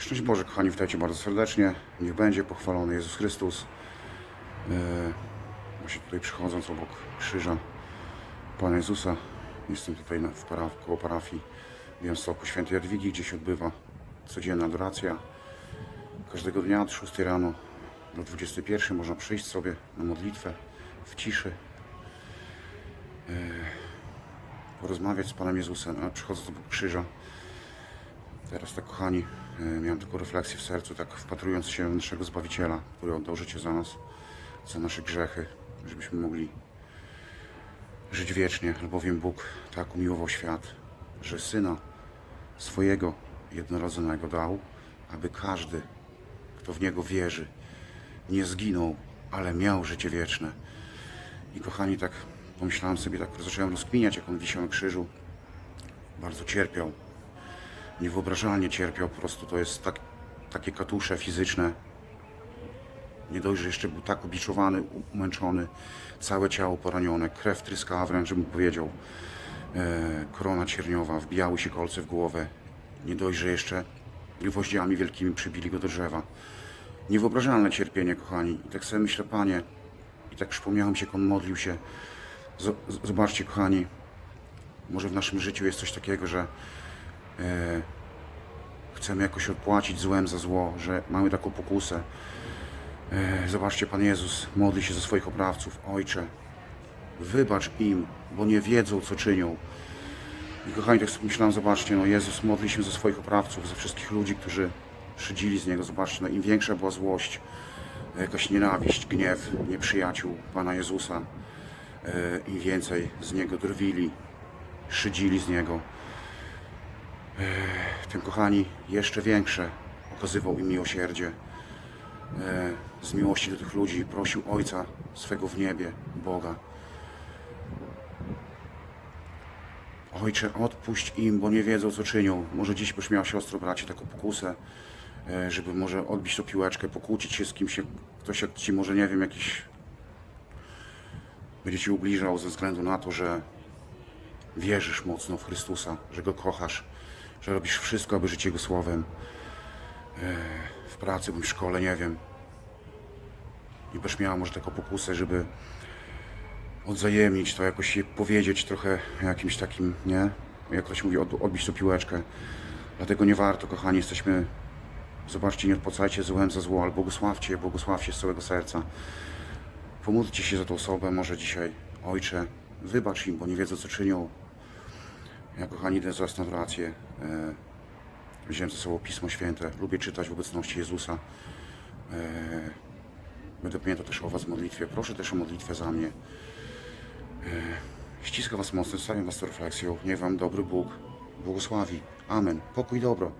Szczęść Boże, kochani, witajcie bardzo serdecznie. Niech będzie pochwalony Jezus Chrystus. E, właśnie tutaj przychodząc obok krzyża Pana Jezusa, jestem tutaj w paraf, koło parafii Białymstoku Świętej Jadwigi, gdzie się odbywa codzienna adoracja. Każdego dnia od 6 rano do 21 można przyjść sobie na modlitwę w ciszy, e, porozmawiać z Panem Jezusem, a przychodząc obok krzyża, Teraz tak, kochani, e, miałem taką refleksję w sercu, tak wpatrując się w naszego Zbawiciela, który oddał życie za nas, za nasze grzechy, żebyśmy mogli żyć wiecznie, albowiem Bóg tak umiłował świat, że Syna swojego jednorodzonego dał, aby każdy, kto w Niego wierzy, nie zginął, ale miał życie wieczne. I kochani, tak pomyślałem sobie, tak zacząłem rozkminiać, jak On wisiał na krzyżu, bardzo cierpiał, niewyobrażalnie cierpiał, po prostu to jest tak, takie katusze fizyczne. Nie dość, że jeszcze był tak ubiczowany, umęczony, całe ciało poranione, krew tryskała wręcz, bym powiedział. E, korona cierniowa, wbijały się kolce w głowę. Nie dość, że jeszcze gwoździami wielkimi przybili go do drzewa. Niewyobrażalne cierpienie, kochani. I tak sobie myślę, panie, i tak przypomniałem się, jak on modlił się. Zobaczcie, kochani, może w naszym życiu jest coś takiego, że chcemy jakoś odpłacić złem za zło, że mamy taką pokusę. E, zobaczcie, Pan Jezus modli się za swoich oprawców. Ojcze, wybacz im, bo nie wiedzą, co czynią. I kochani, tak myślałem, zobaczcie, no Jezus modli się za swoich oprawców, za wszystkich ludzi, którzy szydzili z Niego. Zobaczcie, no im większa była złość, jakaś nienawiść, gniew nieprzyjaciół Pana Jezusa, e, im więcej z Niego drwili, szydzili z Niego, tym kochani jeszcze większe okazywał im miłosierdzie. E, z miłości do tych ludzi prosił Ojca swego w niebie, Boga. Ojcze, odpuść im, bo nie wiedzą, co czynią. Może dziś byś miał siostro, bracie, taką pokusę, e, żeby może odbić tą piłeczkę, pokłócić się z kimś, ktoś jak ci może, nie wiem, jakiś będzie ci ubliżał ze względu na to, że wierzysz mocno w Chrystusa, że Go kochasz, że robisz wszystko, aby żyć Jego słowem. E, W pracy bądź w szkole, nie wiem. I będziesz miała może taką pokusę, żeby odzajemnić to, jakoś je powiedzieć trochę jakimś takim, nie? Jak ktoś mówi, od, odbić tą piłeczkę. Dlatego nie warto, kochani, jesteśmy... Zobaczcie, nie odpłacajcie złem za zło, ale błogosławcie, błogosławcie z całego serca. Pomódlcie się za tą osobę, może dzisiaj. Ojcze, wybacz im, bo nie wiedzą, co czynią. Ja, kochani, na adorację. E, Wziąłem ze sobą Pismo Święte. Lubię czytać w obecności Jezusa. E, Będę pamiętał też o Was w modlitwie. Proszę też o modlitwę za mnie. E, Ściskam Was mocno, zostawiam Was refleksją. Niech Wam dobry Bóg błogosławi. Amen. Pokój dobro.